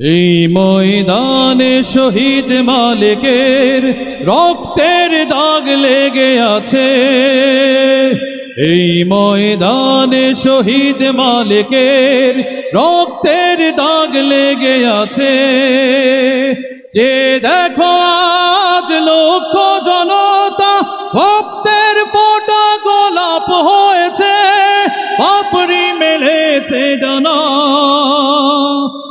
এই ময়দানে শহীদ মালিকের রক্তের দাগ লেগে আছে। এই ময়দানে শহীদ মালিকের রক্তের দাগ লেগে আছে। যে দেখো আজ লক্ষ জনতা ভক্তের পোটা গোলাপ হয়েছে, পাপড়ি মেলেছে ডানা।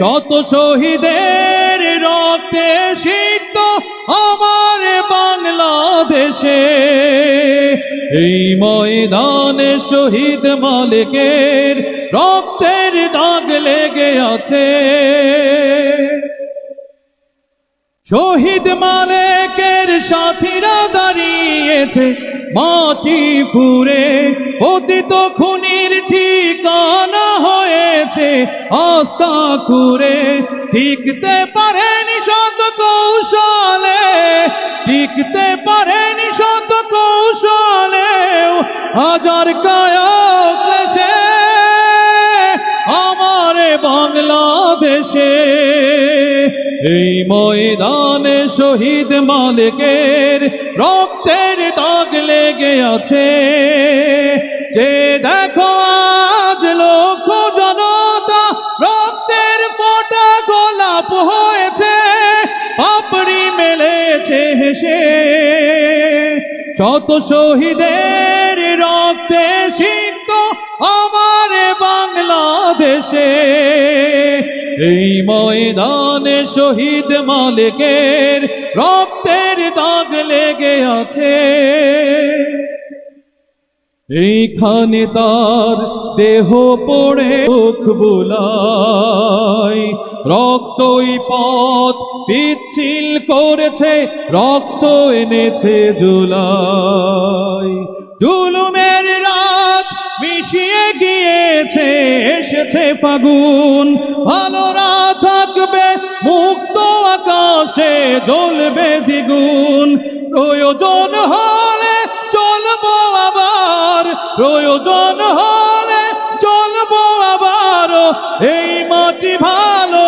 শত শহীদের রক্তে সিক্ত আমার বাংলাদেশে, এই ময়দানে শহীদ মালিকের রক্তের দাগ লেগে আছে। শহীদ মালিকের সাথীরা দাঁড়িয়েছে, মাটি ফুরে পতিত খুনির খুরে টিকতে পারেনি শত কৌশলে, টিকতে পারেনি শত কৌশলে হাজার দেশে আমার বাংলাদেশে এই ময়দানে শহীদ মালিকের রক্তের দাগ লেগে আছে। যে দেখো গোলাপ হয়েছে, পাপড়ি মেলেছে হেসে। শত শহীদের রক্তে সিক্ত আমার বাংলাদেশে, এই ময়দানে শহীদ মালিকের রক্তের দাগ লেগে আছে। এইখানে তার দেহ পড়ে বুলাই রক্তই পথ পিচ্ছিল করেছে, রক্ত এনেছে জুলাই। জুলুমের রাত মিশিয়ে গিয়েছে, এসেছে ফাগুন। ভালোরা থাকবে, মুক্ত আকাশে জ্বলবে দ্বিগুণ। প্রয়োজন হলে চলবো আবার, প্রয়োজন হলে চলবো আবার এই মাটি ভালো